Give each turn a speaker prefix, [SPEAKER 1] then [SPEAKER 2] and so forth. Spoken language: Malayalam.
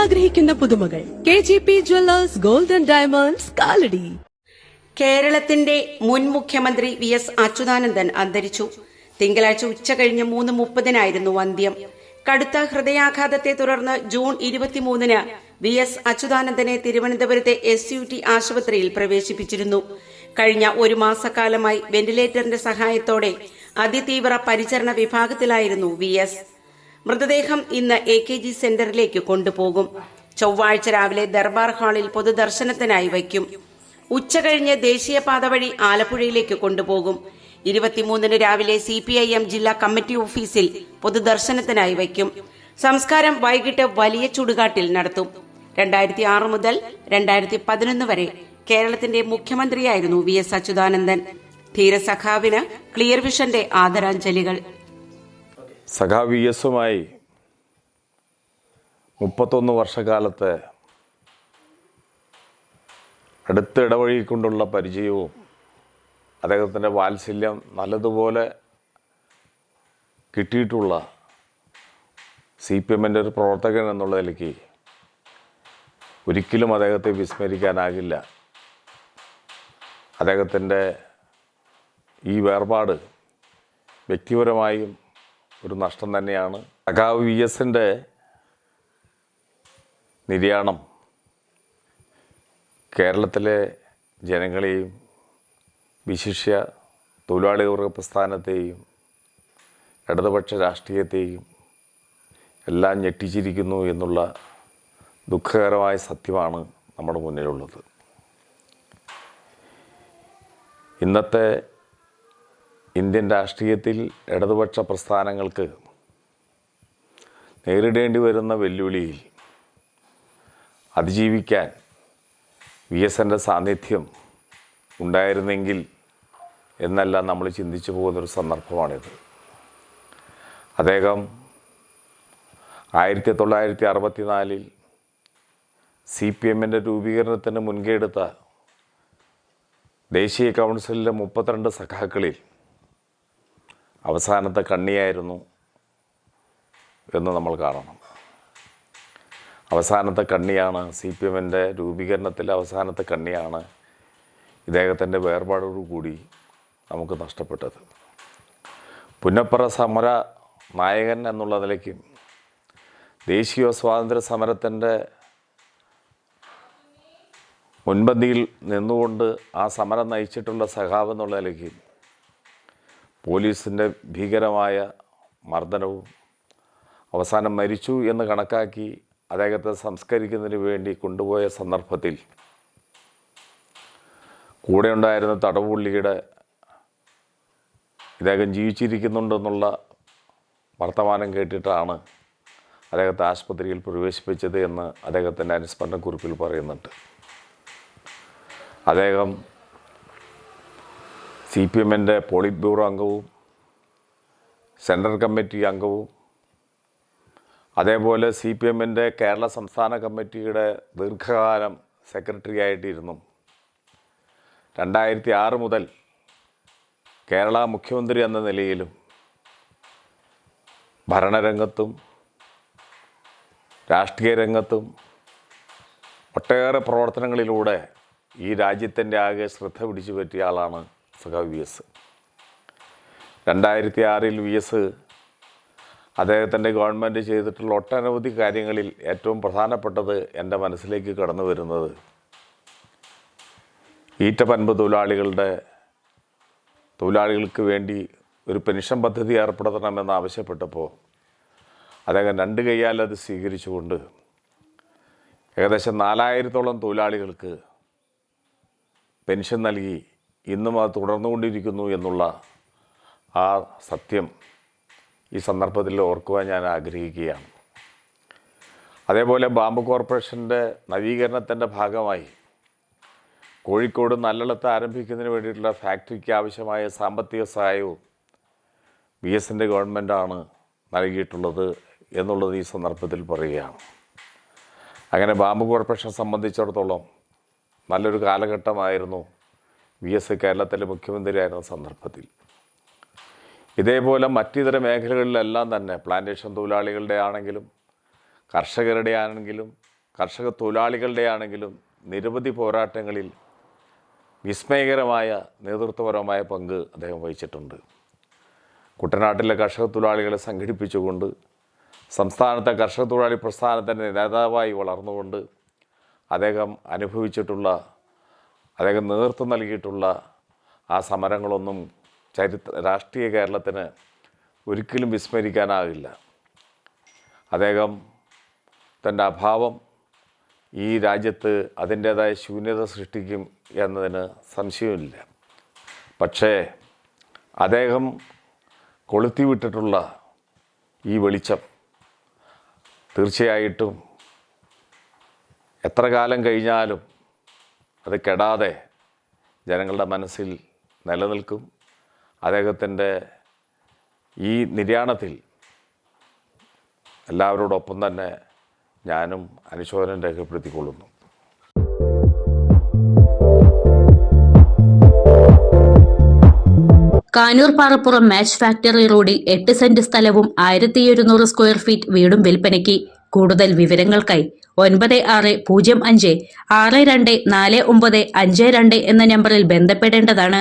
[SPEAKER 1] ആഗ്രഹിക്കുന്ന പുതുമകൾ. K G P jewellers golden diamonds Kalady
[SPEAKER 2] കേരളത്തിന്റെ മുൻ മുഖ്യമന്ത്രി വി എസ് അച്യുതാനന്ദൻ അന്തരിച്ചു. തിങ്കളാഴ്ച ഉച്ച കഴിഞ്ഞ് മൂന്ന് മുപ്പതിനായിരുന്നു അന്ത്യം. കടുത്ത ഹൃദയാഘാതത്തെ തുടർന്ന് ജൂൺ ഇരുപത്തിമൂന്നിന് വി എസ് അച്യുതാനന്ദനെ തിരുവനന്തപുരത്തെ എസ് യു ടി ആശുപത്രിയിൽ പ്രവേശിപ്പിച്ചിരുന്നു. കഴിഞ്ഞ ഒരു മാസക്കാലമായി വെന്റിലേറ്ററിന്റെ സഹായത്തോടെ അതിതീവ്ര പരിചരണ വിഭാഗത്തിലായിരുന്നു വി എസ്. മൃതദേഹം ഇന്ന് എ കെ ജി സെന്ററിലേക്ക് കൊണ്ടുപോകും. ചൊവ്വാഴ്ച രാവിലെ ദർബാർ ഹാളിൽ പൊതുദർശനത്തിനായി വയ്ക്കും. ഉച്ചകഴിഞ്ഞ് ദേശീയപാത വഴി ആലപ്പുഴയിലേക്ക് കൊണ്ടുപോകും. ഇരുപത്തിമൂന്നിന് രാവിലെ സി പി ഐ എം ജില്ലാ കമ്മിറ്റി ഓഫീസിൽ പൊതുദർശനത്തിനായി വയ്ക്കും. സംസ്കാരം വൈകിട്ട് വലിയ ചുടുകാട്ടിൽ നടത്തും. രണ്ടായിരത്തി ആറ് മുതൽ രണ്ടായിരത്തി പതിനൊന്ന് വരെ കേരളത്തിന്റെ മുഖ്യമന്ത്രിയായിരുന്നു വി എസ് അച്യുതാനന്ദൻ. ധീരസഖാവിന് ക്ലിയർ വിഷന്റെ ആദരാഞ്ജലികൾ.
[SPEAKER 3] സഖാ വി എസുമായി മുപ്പത്തൊന്ന് വർഷക്കാലത്തെ ഇടവഴി കൊണ്ടുള്ള പരിചയവും അദ്ദേഹത്തിന്റെ വാത്സല്യം നല്ലതുപോലെ കിട്ടിയിട്ടുള്ള സി പി എമ്മിന്റെ ഒരു പ്രവർത്തകൻ എന്നുള്ള നിലയ്ക്ക് ഒരിക്കലും അദ്ദേഹത്തെ വിസ്മരിക്കാനാകില്ല. അദ്ദേഹത്തിന്റെ ഈ വേർപാട് വ്യക്തിപരമായും ഒരു നഷ്ടം തന്നെയാണ്. സഖാവ് വി എസിന്റെ നിര്യാണം കേരളത്തിലെ ജനങ്ങളെയും വിശിഷ്യ തൊഴിലാളി വർഗ പ്രസ്ഥാനത്തെയും ഇടതുപക്ഷ രാഷ്ട്രീയത്തെയും എല്ലാം ഞെട്ടിച്ചിരിക്കുന്നു എന്നുള്ള ദുഃഖകരമായ സത്യമാണ് നമ്മുടെ മുന്നിലുള്ളത്. ഇന്നത്തെ ഇന്ത്യൻ രാഷ്ട്രീയത്തിൽ ഇടതുപക്ഷ പ്രസ്ഥാനങ്ങൾക്ക് നേരിടേണ്ടി വരുന്ന വെല്ലുവിളിയിൽ അതിജീവിക്കാൻ വി എസ് എന്റെ സാന്നിധ്യം ഉണ്ടായിരുന്നെങ്കിൽ എന്നല്ല നമ്മൾ ചിന്തിച്ചു പോകുന്നൊരു സന്ദർഭമാണിത്. അദ്ദേഹം ആയിരത്തി തൊള്ളായിരത്തി അറുപത്തിനാലിൽ സി പി എമ്മിന്റെ രൂപീകരണത്തിന് മുൻകൈ എടുത്ത ദേശീയ കൗൺസിലിലെ മുപ്പത്തിരണ്ട് സഖാക്കളിൽ അവസാനത്തെ കണ്ണിയായിരുന്നു എന്ന് നമ്മൾ കാണണം. അവസാനത്തെ കണ്ണിയാണ് സി പി എമ്മിന്റെ രൂപീകരണത്തിലെ അവസാനത്തെ കണ്ണിയാണ് ഇദ്ദേഹത്തിന്റെ വേർപാടോടുകൂടി നമുക്ക് നഷ്ടപ്പെട്ടത്. പുന്നപ്പറ സമര നായകൻ എന്നുള്ള നിലയ്ക്ക് ദേശീയ സ്വാതന്ത്ര്യ സമരത്തിന്റെ മുൻപന്തിയിൽ നിന്നുകൊണ്ട് ആ സമരം നയിച്ചിട്ടുള്ള സഖാവ് എന്നുള്ള നിലയ്ക്ക് പോലീസിന്റെ ഭീകരമായ മർദ്ദനവും അവസാനം മരിച്ചു എന്ന് കണക്കാക്കി അദ്ദേഹത്തെ സംസ്കരിക്കുന്നതിന് വേണ്ടി കൊണ്ടുപോയ സന്ദർഭത്തിൽ കൂടെ ഉണ്ടായിരുന്ന തടവുള്ളിയുടെ ഇദ്ദേഹം ജീവിച്ചിരിക്കുന്നുണ്ടെന്നുള്ള വർത്തമാനം കേട്ടിട്ടാണ് അദ്ദേഹത്തെ ആശുപത്രിയിൽ പ്രവേശിപ്പിച്ചത് എന്ന് അദ്ദേഹത്തിന്റെ അനുസ്മരണക്കുറിപ്പിൽ പറയുന്നുണ്ട്. അദ്ദേഹം സി പി എമ്മിന്റെ പോളിറ്റ് ബ്യൂറോ അംഗവും സെൻട്രൽ കമ്മിറ്റി അംഗവും അതേപോലെ സി പി എമ്മിന്റെ കേരള സംസ്ഥാന കമ്മിറ്റിയുടെ ദീർഘകാലം സെക്രട്ടറി ആയിട്ടിരുന്നു രണ്ടായിരത്തി ആറ് മുതൽ കേരള മുഖ്യമന്ത്രി എന്ന നിലയിലും ഭരണരംഗത്തും രാഷ്ട്രീയ രംഗത്തും ഒട്ടേറെ പ്രവർത്തനങ്ങളിലൂടെ ഈ രാജ്യത്തിന്റെ ആകെ ശ്രദ്ധ പിടിച്ചു പറ്റിയ ആളാണ് സഖാവ് വി എസ്. രണ്ടായിരത്തി ആറിൽ വി എസ് അദ്ദേഹത്തിന്റെ ഗവൺമെന്റ് ചെയ്തിട്ടുള്ള ഒട്ടനവധി കാര്യങ്ങളിൽ ഏറ്റവും പ്രധാനപ്പെട്ടത് എന്റെ മനസ്സിലേക്ക് കടന്നു വരുന്നത് ഈറ്റപ്പൻപ് തൊഴിലാളികളുടെ തൊഴിലാളികൾക്ക് വേണ്ടി ഒരു പെൻഷൻ പദ്ധതി ഏർപ്പെടുത്തണമെന്ന് ആവശ്യപ്പെട്ടപ്പോൾ അദ്ദേഹം രണ്ട് കൈയാൽ അത് സ്വീകരിച്ചുകൊണ്ട് ഏകദേശം നാലായിരത്തോളം തൊഴിലാളികൾക്ക് പെൻഷൻ നൽകി ഇന്നും അത് തുടർന്നുകൊണ്ടിരിക്കുന്നു എന്നുള്ള ആ സത്യം ഈ സന്ദർഭത്തിൽ ഓർക്കുവാൻ ഞാൻ ആഗ്രഹിക്കുകയാണ്. അതേപോലെ ബാമ്പ് കോർപ്പറേഷന്റെ നവീകരണത്തിന്റെ ഭാഗമായി കോഴിക്കോട് നല്ലളത്ത് ആരംഭിക്കുന്നതിന് വേണ്ടിയിട്ടുള്ള ഫാക്ടറിക്ക് ആവശ്യമായ സാമ്പത്തിക സഹായവും ബി എസിന്റെ ഗവൺമെന്റാണ് നൽകിയിട്ടുള്ളത് എന്നുള്ളത് ഈ സന്ദർഭത്തിൽ പറയുകയാണ്. അങ്ങനെ ബാമ്പ് കോർപ്പറേഷനെ സംബന്ധിച്ചിടത്തോളം നല്ലൊരു കാലഘട്ടമായിരുന്നു. വി എസ് കേരളത്തിലെ മുഖ്യമന്ത്രിയായിരുന്ന സന്ദർഭത്തിൽ. ഇതേപോലെ മറ്റിതര മേഖലകളിലെല്ലാം തന്നെ പ്ലാന്റേഷൻ തൊഴിലാളികളുടെ ആണെങ്കിലും കർഷകരുടെ ആണെങ്കിലും കർഷക തൊഴിലാളികളുടെ ആണെങ്കിലും നിരവധി പോരാട്ടങ്ങളിൽ വിസ്മയകരമായ നേതൃത്വപരമായ പങ്ക് അദ്ദേഹം വഹിച്ചിട്ടുണ്ട്. കുട്ടനാട്ടിലെ കർഷക തൊഴിലാളികളെ സംഘടിപ്പിച്ചുകൊണ്ട് സംസ്ഥാനത്തെ കർഷക തൊഴിലാളി പ്രസ്ഥാനത്തിന്റെ നേതാവായി വളർന്നുകൊണ്ട് അദ്ദേഹം അനുഭവിച്ചിട്ടുള്ള അദ്ദേഹം നേതൃത്വം നൽകിയിട്ടുള്ള ആ സമരങ്ങളൊന്നും ചരിത്ര രാഷ്ട്രീയ കേരളത്തിന് ഒരിക്കലും വിസ്മരിക്കാനാകില്ല. അദ്ദേഹം തന്റെ അഭാവം ഈ രാജ്യത്ത് അതിന്റേതായ ശൂന്യത സൃഷ്ടിക്കും എന്നതിന് സംശയമില്ല. പക്ഷേ അദ്ദേഹം കൊളുത്തിവിട്ടിട്ടുള്ള ഈ വെളിച്ചം തീർച്ചയായിട്ടും എത്ര കാലം കഴിഞ്ഞാലും അത് കെടാതെ ജനങ്ങളുടെ മനസ്സിൽ നിലനിൽക്കും. അദ്ദേഹത്തിന്റെ ഈ നിര്യാണത്തിൽ എല്ലാവരോടൊപ്പം തന്നെ ഞാനും അനുശോചനം രേഖപ്പെടുത്തിക്കൊള്ളുന്നു.
[SPEAKER 4] കാനൂർ പാറപ്പുറം മാച്ച് ഫാക്ടറി റോഡിൽ എട്ട് സെന്റ് സ്ഥലവും ആയിരത്തി സ്ക്വയർ ഫീറ്റ് വീടും വിൽപ്പനയ്ക്ക്. കൂടുതൽ വിവരങ്ങൾക്കായി ഒൻപത് ആറ് പൂജ്യം അഞ്ച് ആറ് രണ്ട് നാല് ഒമ്പത് അഞ്ച് രണ്ട് എന്ന നമ്പറിൽ ബന്ധപ്പെടേണ്ടതാണ്.